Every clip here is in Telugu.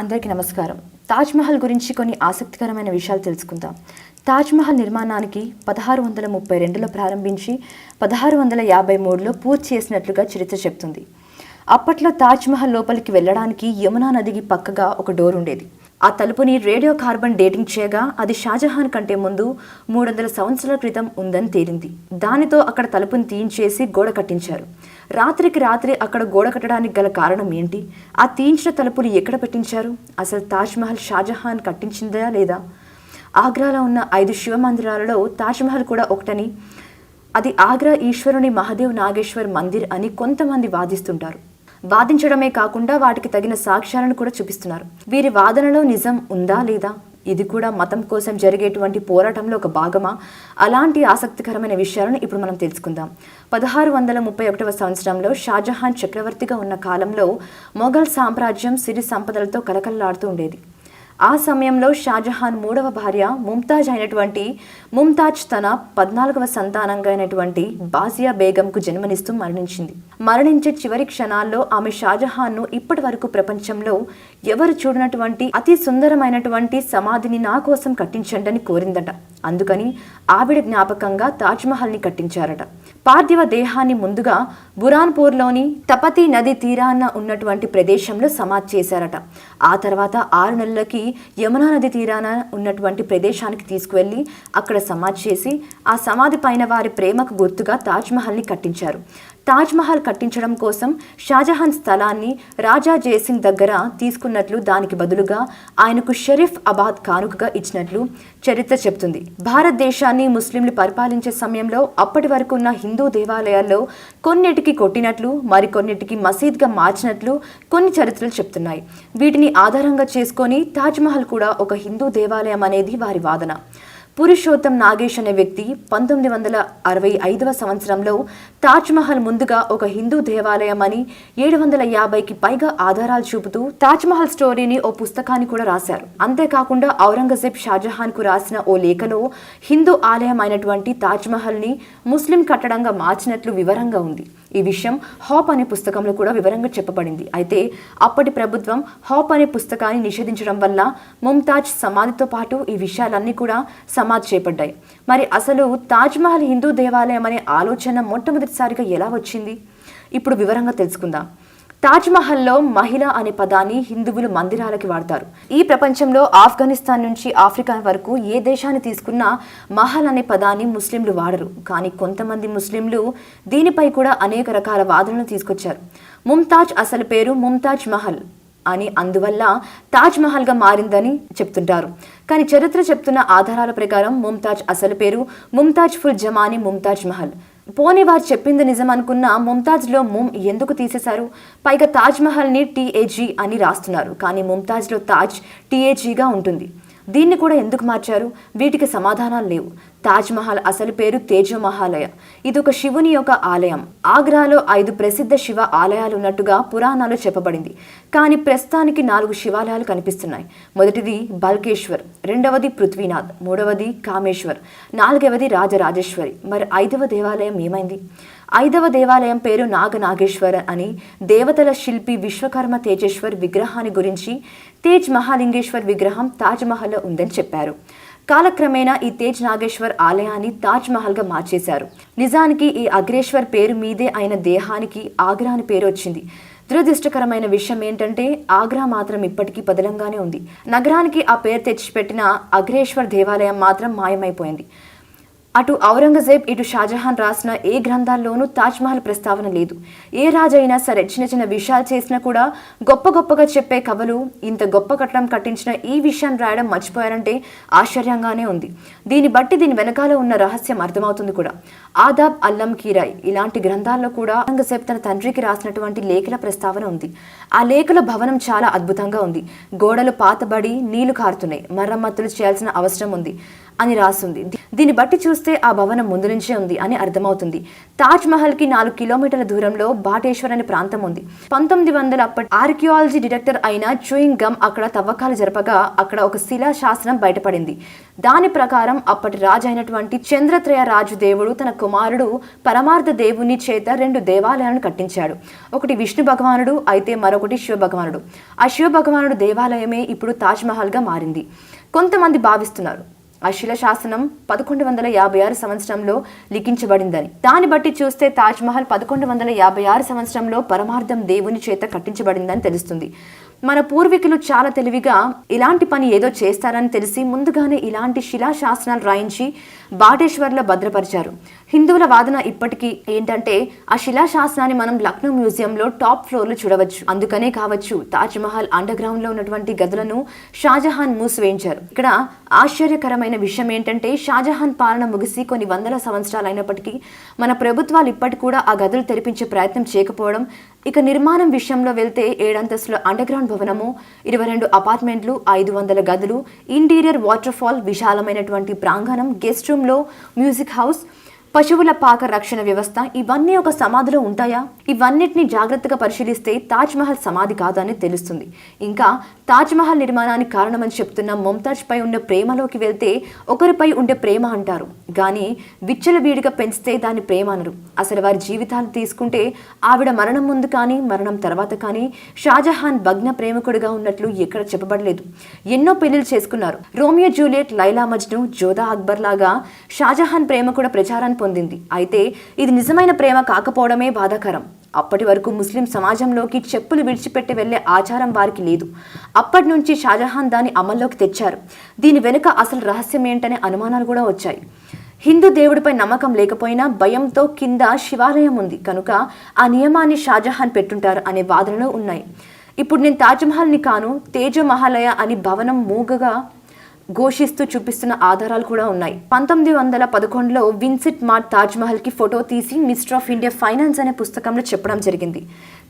అందరికీ నమస్కారం. తాజ్మహల్ గురించి కొన్ని ఆసక్తికరమైన విషయాలు తెలుసుకుందాం. తాజ్మహల్ నిర్మాణానికి పదహారు వందల ముప్పై రెండులో ప్రారంభించి పదహారు వందల యాభై మూడులో పూర్తి చేసినట్లుగా చరిత్ర చెప్తుంది అప్పట్లో తాజ్మహల్ లోపలికి వెళ్ళడానికి యమునా నదికి పక్కగా ఒక డోర్ ఉండేది. ఆ తలుపుని రేడియో కార్బన్ డేటింగ్ చేయగా అది షాజహాన్ కంటే ముందు మూడు వందల సంవత్సరాల క్రితం ఉందని తేలింది. దానితో అక్కడ తలుపుని తీయించేసి గోడ కట్టించారు. రాత్రికి రాత్రి అక్కడ గోడ కట్టడానికి గల కారణం ఏంటి? ఆ తీయించిన తలుపులు ఎక్కడ పెట్టించారు? అసలు తాజ్మహల్ షాజహాన్ కట్టించిందా లేదా? ఆగ్రాలో ఉన్న ఐదు శివ మందిరాలలో తాజ్మహల్ కూడా ఒకటని అది ఆగ్రా ఈశ్వరుని మహదేవ్ నాగేశ్వర్ మందిర్ అని కొంతమంది వాదిస్తుంటారు. వాదించడమే కాకుండా వాటికి తగిన సాక్ష్యాలను కూడా చూపిస్తున్నారు. వీరి వాదనలో నిజం ఉందా లేదా? ఇది కూడా మతం కోసం జరిగేటువంటి పోరాటంలో ఒక భాగమా? అలాంటి ఆసక్తికరమైన విషయాలను ఇప్పుడు మనం తెలుసుకుందాం. పదహారు వందల ముప్పై ఒకటవ సంవత్సరంలో షాజహాన్ చక్రవర్తిగా ఉన్న కాలంలో మొఘల్ సామ్రాజ్యం సిరి సంపదలతో కలకలలాడుతూ ఉండేది. ఆ సమయంలో షాజహాన్ మూడవ భార్య ముంతాజ్ అయినటువంటి ముంతాజ్ తన పద్నాలుగవ సంతానంగా అయినటువంటి బాజియా బేగంకు జన్మనిస్తూ మరణించింది. మరణించే చివరి క్షణాల్లో ఆమె షాజహాన్ను ఇప్పటి వరకు ప్రపంచంలో ఎవరు చూడనటువంటి అతి సుందరమైనటువంటి సమాధిని నా కోసం కట్టించండి అని కోరిందట. అందుకని ఆవిడ జ్ఞాపకంగా తాజ్మహల్ని కట్టించారట. పార్థివ దేహాన్ని ముందుగా బురాన్పూర్లోని తపతి నది తీరాన ఉన్నటువంటి ప్రదేశంలో సమాధి చేశారట. ఆ తర్వాత ఆరు నెలలకి యమునా నది తీరాన ఉన్నటువంటి ప్రదేశానికి తీసుకువెళ్ళి అక్కడ సమాధి చేసి ఆ సమాధి పైన వారి ప్రేమకు గుర్తుగా తాజ్మహల్ని కట్టించారు. తాజ్మహల్ కట్టించడం కోసం షాజహాన్ స్థలాన్ని రాజా జయసింగ్ దగ్గర తీసుకున్నట్లు దానికి బదులుగా ఆయనకు షరీఫ్ అబాద్ కానుకగా ఇచ్చినట్లు చరిత్ర చెబుతుంది. భారతదేశాన్ని ముస్లింలు పరిపాలించే సమయంలో అప్పటి వరకు ఉన్న హిందూ దేవాలయాల్లో కొన్నిటికి కొట్టినట్లు మరికొన్నిటికి మసీద్గా మార్చినట్లు కొన్ని చరిత్రలు చెప్తున్నాయి వీటిని ఆధారంగా చేసుకొని తాజ్మహల్ కూడా ఒక హిందూ దేవాలయం అనేది వారి వాదన. పురుషోత్తం నాగేష్ అనే వ్యక్తి పంతొమ్మిది వందల అరవై ఐదవ సంవత్సరంలో తాజ్మహల్ ముందుగా ఒక హిందూ దేవాలయం అని ఏడు వందల యాభైకి పైగా ఆధారాలు చూపుతూ తాజ్మహల్ స్టోరీని ఓ పుస్తకాన్ని కూడా రాశారు. అంతేకాకుండా ఔరంగజేబ్ షాజహాన్కు రాసిన ఓ లేఖలో హిందూ ఆలయం అయినటువంటి తాజ్మహల్ని ముస్లిం కట్టడంగా మార్చినట్లు వివరంగా ఉంది. ఈ విషయం హాప్ అనే పుస్తకంలో కూడా వివరంగా చెప్పబడింది. అయితే అప్పటి ప్రభుత్వం హాప్ అనే పుస్తకాన్ని నిషేధించడం వల్ల ముంతాజ్ సమాధితో పాటు ఈ విషయాలన్నీ కూడా సమాధి చేపడ్డాయి. మరి అసలు తాజ్మహల్ హిందూ దేవాలయం అనే ఆలోచన మొట్టమొదటిసారిగా ఎలా వచ్చింది? ఇప్పుడు వివరంగా తెలుసుకుందాం. తాజ్మహల్లో మహిళ అనే పదాన్ని హిందువులు మందిరాలకి వాడతారు. ఈ ప్రపంచంలో ఆఫ్ఘనిస్తాన్ నుంచి ఆఫ్రికా వరకు ఏ దేశాన్ని తీసుకున్నా మహల్ అనే పదాన్ని ముస్లింలు వాడరు. కానీ కొంతమంది ముస్లింలు దీనిపై కూడా అనేక రకాల వాదనలు తీసుకొచ్చారు. ముంతాజ్ అసలు పేరు ముంతాజ్ మహల్ అని అందువల్ల తాజ్ మహల్గా మారిందని చెప్తుంటారు. కానీ చరిత్ర చెప్తున్న ఆధారాల ప్రకారం ముంతాజ్ అసలు పేరు ముంతాజ్ ఫుల్ జమాని ముంతాజ్ మహల్. పోనీ వారు చెప్పింది నిజం అనుకున్న ముంతాజ్లో ముమ్ ఎందుకు తీసేశారు? పైగా తాజ్ మహల్ని టీఏజీ అని రాస్తున్నారు. కానీ ముంతాజ్లో తాజ్ టీఏజీగా ఉంటుంది. దీన్ని కూడా ఎందుకు మార్చారు? వీటికి సమాధానాలు లేవు. తాజ్ మహల్ అసలు పేరు తేజమహాలయ ఇది ఒక శివుని యొక్క ఆలయం. ఆగ్రాలో ఐదు ప్రసిద్ధ శివ ఆలయాలు ఉన్నట్టుగా పురాణాలు చెప్పబడింది. కానీ ప్రస్తుతానికి నాలుగు శివాలయాలు కనిపిస్తున్నాయి. మొదటిది బల్కేశ్వర్ రెండవది పృథ్వీనాథ్ మూడవది కామేశ్వర్ నాలుగవది రాజరాజేశ్వరి మరి ఐదవ దేవాలయం ఏమైంది? ఐదవ దేవాలయం పేరు నాగనాగేశ్వర అని దేవతల శిల్పి విశ్వకర్మ తేజేశ్వర్ విగ్రహాన్ని గురించి తేజ్ మహాలింగేశ్వర్ విగ్రహం తాజ్మహల్లో ఉందని చెప్పారు. కాలక్రమేణా ఈ తేజ్ నాగేశ్వర్ ఆలయాన్ని తాజ్ మహల్గా మార్చేశారు. నిజానికి ఈ అగ్రేశ్వర్ పేరు మీదే అయిన దేహానికి ఆగ్రా అని పేరు వచ్చింది. దురదృష్టకరమైన విషయం ఏంటంటే ఆగ్రా మాత్రం ఇప్పటికీ పదలంగానే ఉంది. నగరానికి ఆ పేరు తెచ్చిపెట్టిన అగ్రేశ్వర్ దేవాలయం మాత్రం మాయమైపోయింది. అటు ఔరంగజేబ్ ఇటు షాజహాన్ రాసిన ఏ గ్రంథాల్లోనూ తాజ్మహల్ ప్రస్తావన లేదు. ఏ రాజైనా సరే చిన్న చిన్న విషయాలు చేసినా కూడా గొప్ప గొప్పగా చెప్పే కవులు ఇంత గొప్ప కట్టడం కట్టించిన ఈ విషయాన్ని రాయడం మర్చిపోయారంటే ఆశ్చర్యంగానే ఉంది. దీన్ని బట్టి దీని వెనకాల ఉన్న రహస్యం అర్థమవుతుంది కూడా. ఆదాబ్ అల్లం కీరాయ్ ఇలాంటి గ్రంథాల్లో కూడా ఔరంగజేబ్ తన తండ్రికి రాసినటువంటి లేఖల ప్రస్తావన ఉంది. ఆ లేఖల భవనం చాలా అద్భుతంగా ఉంది. గోడలు పాతబడి నీళ్ళు కారుతున్నాయి. మరమ్మతులు చేయాల్సిన అవసరం ఉంది అని రాసింది. దీన్ని బట్టి చూస్తే ఆ భవనం ముందు నుంచే ఉంది అని అర్థమవుతుంది. తాజ్ మహల్కి నాలుగు కిలోమీటర్ల దూరంలో బాటేశ్వర్ అనే ప్రాంతం ఉంది. పంతొమ్మిది వందల అప్పటి ఆర్కియాలజీ డిటెక్టర్ అయిన చూయింగ్ గమ్ అక్కడ తవ్వకాలు జరపగా అక్కడ ఒక శిలా శాసనం బయటపడింది. దాని ప్రకారం అప్పటి రాజు అయినటువంటి చంద్రత్రయ రాజు దేవుడు తన కుమారుడు పరమార్థ దేవుని చేత రెండు దేవాలయాలను కట్టించాడు. ఒకటి విష్ణు భగవానుడు అయితే మరొకటి శివ భగవానుడు. ఆ శివ భగవానుడు దేవాలయమే ఇప్పుడు తాజ్మహల్గా మారింది. కొంతమంది భావిస్తున్నారు. ఆ శిలశాసనం పదకొండు వందల యాభై ఆరు సంవత్సరంలో లిఖించబడిందని. దాన్ని బట్టి చూస్తే తాజ్మహల్ పదకొండు వందల యాభై ఆరు సంవత్సరంలో పరమార్థం దేవుని చేత కట్టించబడిందని తెలుస్తుంది. మన పూర్వీకులు చాలా తెలివిగా ఇలాంటి పని ఏదో చేస్తారని తెలిసి ముందుగానే ఇలాంటి శిలా శాసనాలు రాయించి బాటేశ్వర్లో భద్రపరిచారు. హిందువుల వాదన ఇప్పటికీ ఏంటంటే ఆ శిలా శాసనాన్ని మనం లక్నో మ్యూజియంలో టాప్ ఫ్లోర్లో చూడవచ్చు. అందుకనే కావచ్చు తాజ్మహల్ అండర్ గ్రౌండ్లో ఉన్నటువంటి గదులను షాజహాన్ మూసివేయించారు ఇక్కడ ఆశ్చర్యకరమైన విషయం ఏంటంటే షాజహాన్ పాలన ముగిసి కొన్ని వందల సంవత్సరాలు అయినప్పటికీ మన ప్రభుత్వాలు ఇప్పటికి కూడా ఆ గదులు తెరిపించే ప్రయత్నం చేయకపోవడం ఇక నిర్మాణం విషయంలో వెళ్తే ఏడంతస్తుల అండర్ గ్రౌండ్ భవనము ఇరవై రెండు అపార్ట్మెంట్లు ఐదు వందల గదులు ఇంటీరియర్ వాటర్ ఫాల్ విశాలమైనటువంటి ప్రాంగణం గెస్ట్ రూమ్లో మ్యూజిక్ హౌస్ పశువుల పాక రక్షణ వ్యవస్థ ఇవన్నీ ఒక సమాధిలో ఉంటాయా? ఇవన్నిటిని జాగ్రత్తగా పరిశీలిస్తే తాజ్మహల్ సమాధి కాదని తెలుస్తుంది. ఇంకా తాజ్మహల్ నిర్మాణానికి కారణమని చెప్తున్న ముంతాజ్ పై ఉన్న ప్రేమలోకి వెళ్తే ఒకరిపై ఉండే ప్రేమ అంటారు. కానీ విచ్చలవీడిగా పెంచితే దాన్ని ప్రేమ అనరు. అసలు వారి జీవితాలు తీసుకుంటే ఆవిడ మరణం ముందు కానీ మరణం తర్వాత కానీ షాజహాన్ భగ్న ప్రేమికుడిగా ఉన్నట్లు ఎక్కడ చెప్పబడలేదు. ఎన్నో పెళ్ళిలు చేసుకున్నారు. రోమియో జూలియట్ లైలా మజ్ను జోదా అక్బర్ లాగా షాజహాన్ ప్రేమ కూడా ప్రచారాన్ని పొందింది. అయితే ఇది నిజమైన ప్రేమ కాకపోవడమే బాధాకరం. అప్పటి వరకు ముస్లిం సమాజంలోకి చెప్పులు విడిచిపెట్టి వెళ్ళే ఆచారం వారికి లేదు. అప్పటి నుంచి షాజహాన్ దాన్ని అమల్లోకి తెచ్చారు. దీని వెనుక అసలు రహస్యం ఏంటనే అనుమానాలు కూడా వచ్చాయి. హిందూ దేవుడిపై నమ్మకం లేకపోయినా భయంతో కింద శివాలయం ఉంది. కనుక ఆ నియమాన్ని షాజహాన్ పెట్టుంటారు అనే వాదనలు ఉన్నాయి. ఇప్పుడు నేను తాజ్మహల్ని కాను తేజమహాలయ అని భవనం మూగగా ఘోషిస్తూ చూపిస్తున్న ఆధారాలు కూడా ఉన్నాయి. పంతొమ్మిది వందల పదకొండులో విన్సిట్ మార్ట్ తాజ్ మహల్కి ఫోటో తీసి మిస్టర్ ఆఫ్ ఇండియా ఫైనాన్స్ అనే పుస్తకంలో చెప్పడం జరిగింది.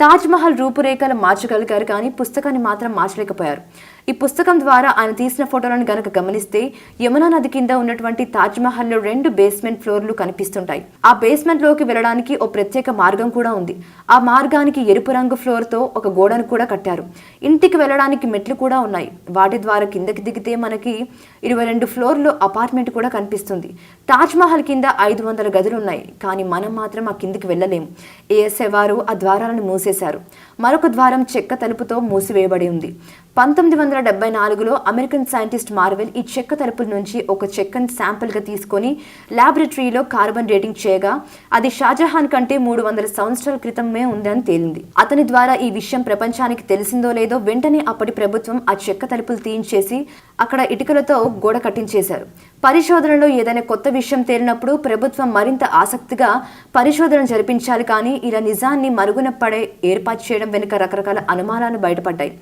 తాజ్ మహల్ రూపురేఖలు మార్చగలిగారు కానీ పుస్తకాన్ని మాత్రం మార్చలేకపోయారు. ఈ పుస్తకం ద్వారా ఆయన తీసిన ఫోటోలను గనక గమనిస్తే యమునా నది కింద ఉన్నటువంటి తాజ్ మహల్లో రెండు బేస్మెంట్ ఫ్లోర్లు కనిపిస్తుంటాయి. ఆ బేస్మెంట్లోకి వెళ్ళడానికి ఓ ప్రత్యేక మార్గం కూడా ఉంది. ఆ మార్గానికి ఎరుపు రంగు ఫ్లోర్తో ఒక గోడను కూడా కట్టారు. ఇంటికి వెళ్ళడానికి మెట్లు కూడా ఉన్నాయి. వాటి ద్వారా కిందకి దిగితే మనకి ఇరవై రెండు ఫ్లోర్లో అపార్ట్మెంట్ కూడా కనిపిస్తుంది. తాజ్ మహల్ కింద ఐదు వందల గదులు ఉన్నాయి. కానీ మనం మాత్రం ఆ కిందికి వెళ్ళలేము. ఏఎస్ఐ వారు ఆ ద్వారాలను మూసేశారు. మరొక ద్వారం చెక్క తలుపుతో మూసివేయబడి ఉంది. పంతొమ్మిది వందల డెబ్బై నాలుగులో అమెరికన్ సైంటిస్ట్ మార్వెల్ ఈ చెక్క తలుపుల నుంచి ఒక చెక్కను శాంపిల్గా తీసుకొని ల్యాబొరేటరీలో కార్బన్ రేటింగ్ చేయగా అది షాజహాన్ కంటే మూడు వందల సంవత్సరాల క్రితమే ఉందని తేలింది. అతని ద్వారా ఈ విషయం ప్రపంచానికి తెలిసిందో లేదో వెంటనే అప్పటి ప్రభుత్వం ఆ చెక్క తలుపులు తీయించేసి అక్కడ ఇటుకలతో గోడ కట్టించేశారు. పరిశోధనలో ఏదైనా కొత్త విషయం తేలినప్పుడు ప్రభుత్వం మరింత ఆసక్తిగా పరిశోధన జరిపించాలి కానీ ఇలా నిజాన్ని మరుగున పడే ఏర్పాటు చేయడం వెనుక రకరకాల అనుమానాలు బయటపడ్డాయి.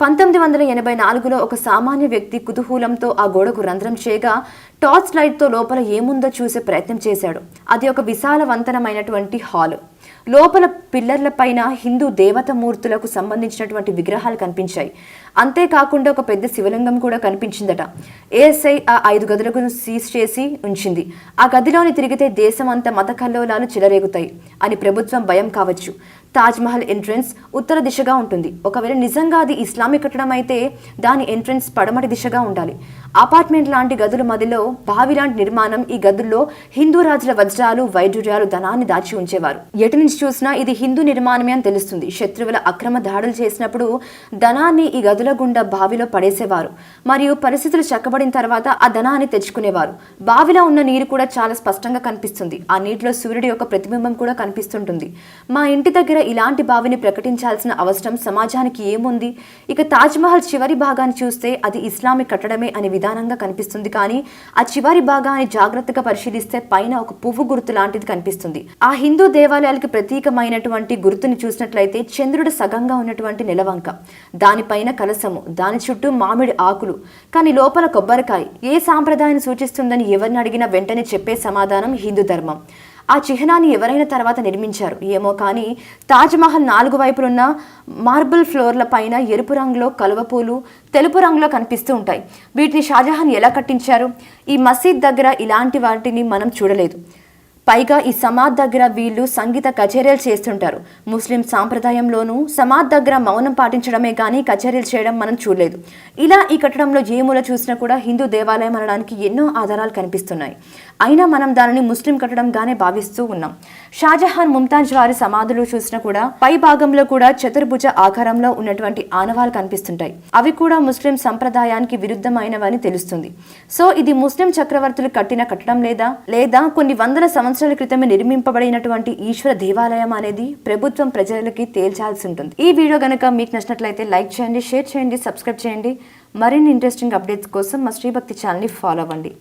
పంతొమ్మిది వందల ఎనభై నాలుగులో ఒక సామాన్య వ్యక్తి కుతూహూలంతో ఆ గోడకు రంధ్రం చేయగా టార్చ్ లైట్తో లోపల ఏముందో చూసే ప్రయత్నం చేశాడు. అది ఒక విశాలవంతనమైనటువంటి హాల్. లోపల పిల్లర్ల పైన హిందూ దేవతమూర్తులకు సంబంధించినటువంటి విగ్రహాలు కనిపించాయి. అంతేకాకుండా ఒక పెద్ద శివలింగం కూడా కనిపించిందట. ఏఎస్ఐ ఆ ఐదు గదులకు సీజ్ చేసి ఉంచింది. ఆ గదిలోని తిరిగితే దేశం అంతా మత కల్లోలాలు చెలరేగుతాయి అని ప్రభుత్వం భయం కావచ్చు. తాజ్ మహల్ ఎంట్రన్స్ ఉత్తర దిశగా ఉంటుంది. ఒకవేళ నిజంగా అది ఇస్లామిక్ కట్టడం అయితే దాని ఎంట్రన్స్ పడమటి దిశగా ఉండాలి. అపార్ట్మెంట్ లాంటి గదుల మధ్యలో బావి లాంటి నిర్మాణం ఈ గదుల్లో హిందూ రాజుల వజ్రాలు వైఢూర్యాలు ధనాన్ని దాచి ఉంచేవారు. ఎటు నుంచి చూసినా ఇది హిందూ నిర్మాణమే అని తెలుస్తుంది. శత్రువుల అక్రమ దాడులు చేసినప్పుడు ధనాన్ని ఈ గదుల గుండా బావిలో పడేసేవారు. మరియు పరిస్థితులు చక్కబడిన తర్వాత ఆ ధనాన్ని తెచ్చుకునేవారు. బావిలో ఉన్న నీరు కూడా చాలా స్పష్టంగా కనిపిస్తుంది. ఆ నీటిలో సూర్యుడి యొక్క ప్రతిబింబం కూడా కనిపిస్తుంటుంది. మా ఇంటి దగ్గర ఇలాంటి బావిని ప్రకటించాల్సిన అవసరం సమాజానికి ఏముంది? ఇక తాజ్మహల్ చివరి భాగాన్ని చూస్తే అది ఇస్లామిక్ కట్టడమే అనే విధానంగా కనిపిస్తుంది. కానీ ఆ చివరి భాగాన్ని జాగ్రత్తగా పరిశీలిస్తే పైన ఒక పువ్వు గుర్తు లాంటిది కనిపిస్తుంది. ఆ హిందూ దేవాలయాలకి ప్రతీకమైనటువంటి గుర్తుని చూసినట్లయితే చంద్రుడు సగంగా ఉన్నటువంటి నెలవంక. దానిపైన కలసము దాని చుట్టూ మామిడి ఆకులు. కానీ లోపల కొబ్బరికాయ. ఏ సాంప్రదాయాన్ని సూచిస్తుందని ఎవరిని అడిగినా వెంటనే చెప్పే సమాధానం హిందూ ధర్మం. ఆ చిహ్నాన్ని ఎవరైనా తర్వాత నిర్మించారు. ఏమో కానీ తాజ్మహల్ నాలుగు వైపులున్న మార్బుల్ ఫ్లోర్ల పైన ఎరుపు రంగులో కలువపూలు తెలుపు రంగులో కనిపిస్తూ ఉంటాయి. వీటిని షాజహాన్ ఎలా కట్టించారు? ఈ మసీద్ దగ్గర ఇలాంటి వాటిని మనం చూడలేదు. పైగా ఈ సమాజ్ దగ్గర వీళ్ళు సంగీత కచేరీలు చేస్తుంటారు. ముస్లిం సాంప్రదాయంలోనూ సమాజ్ దగ్గర మౌనం పాటించడమే కానీ కచేరీలు చేయడం మనం చూడలేదు. ఇలా ఈ కట్టడంలో ఏ మూల చూసినా కూడా హిందూ దేవాలయం అనడానికి ఎన్నో ఆధారాలు కనిపిస్తున్నాయి. అయినా మనం దానిని ముస్లిం కట్టడంగానే భావిస్తూ ఉన్నాం. షాజహాన్ ముంతాజ్ వారి సమాధులు చూసినా కూడా పై భాగంలో కూడా చతుర్భుజ ఆకారంలో ఉన్నటువంటి ఆనవాలు కనిపిస్తుంటాయి. అవి కూడా ముస్లిం సంప్రదాయానికి విరుద్ధమైనవని తెలుస్తుంది. సో ఇది ముస్లిం చక్రవర్తులు కట్టిన కట్టడం లేదా లేదా కొన్ని వందల సంవత్సరాల క్రితమే నిర్మింపబడినటువంటి ఈశ్వర దేవాలయం అనేది ప్రభుత్వం ప్రజలకి తేల్చాల్సి ఉంటుంది ఈ వీడియో కనుక మీకు నచ్చినట్లయితే లైక్ చేయండి షేర్ చేయండి సబ్స్క్రైబ్ చేయండి. మరిన్ని ఇంట్రెస్టింగ్ అప్డేట్స్ కోసం మా శ్రీభక్తి ఛానల్ని ఫాలో అవ్వండి.